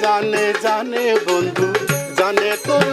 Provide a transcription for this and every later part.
জানে জানে বন্ধু জানে তোর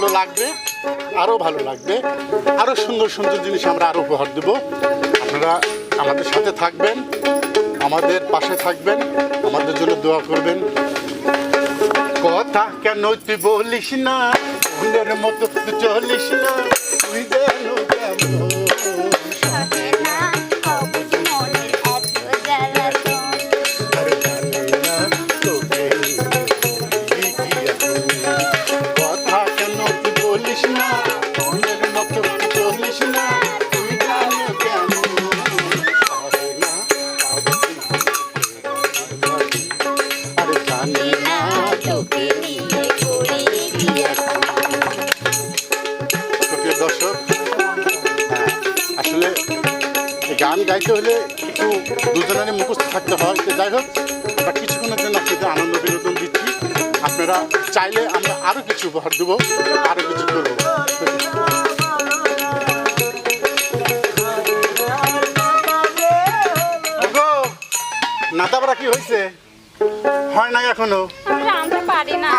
ভালো লাগবে আরও ভালো লাগবে। আরও সুন্দর সুন্দর জিনিস আমরা আরও উপহার দেব। আপনারা আমাদের সাথে থাকবেন, আমাদের পাশে থাকবেন, আমাদের জন্য দোয়া করবেন। কথা কেন তুই বলিস না মতো চলিস না দর্শক। হ্যাঁ, আসলে গান গাইতে হলে একটু দুজনেরই মুখস্থ থাকতে হয়। তো যাই হোক আমরা কিছুক্ষণের জন্য আপনাদের আনন্দ বিনোদন দিচ্ছি। আপনারা চাইলে আমরা আরও কিছু উপহার দেবো আরও কিছু করব। নাতাবরা কি হয়েছে? হয় না এখনও?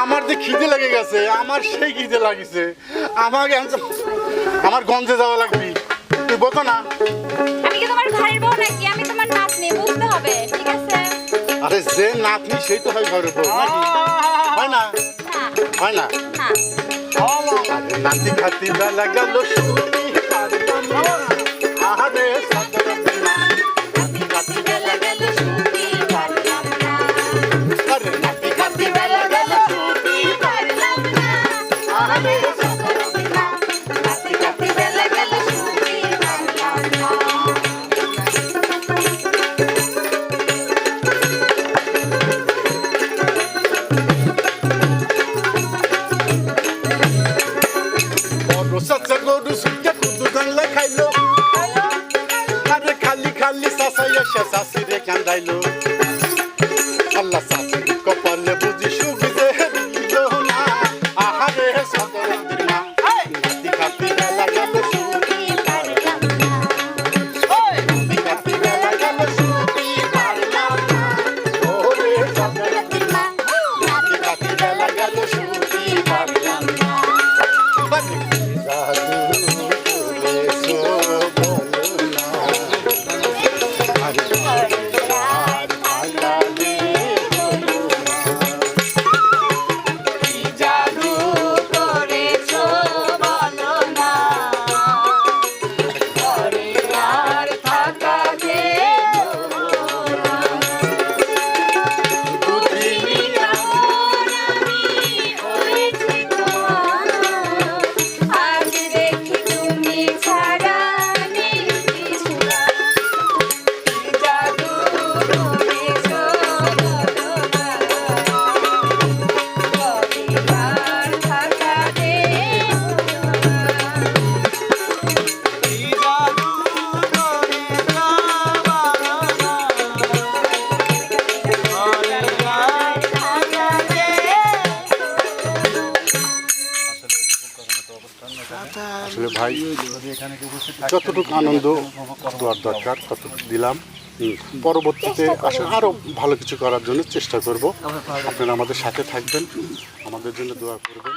আমরা যে খিদে লেগে গেছে আমার সেই খিদে লাগিছে। আমাকে আমার গঞ্জে যাওয়া লাগবে। তুই বলতো না। আমি কি তোমার ঘরের বউ নাকি? আমি তোমার নাতনি বুঝতে হবে ঠিক আছে? আরে যে নাতনি সেই তো হয় ঘরের বউ নাকি? হয় না? না। হয় না? নাতি খাতি বেলা গেল। আহারে খালি খালি সাসাই এসে শাশিরে কান্দাইলো। আল্লাহ শাশির কপালে বুঝি সুবিধে। ভাই যতটুকু আনন্দ দেওয়ার দরকার ততটুকু দিলাম। পরবর্তীতে আসলে আরও ভালো কিছু করার জন্য চেষ্টা করব। আপনারা আমাদের সাথে থাকবেন আমাদের জন্য দোয়া করবেন।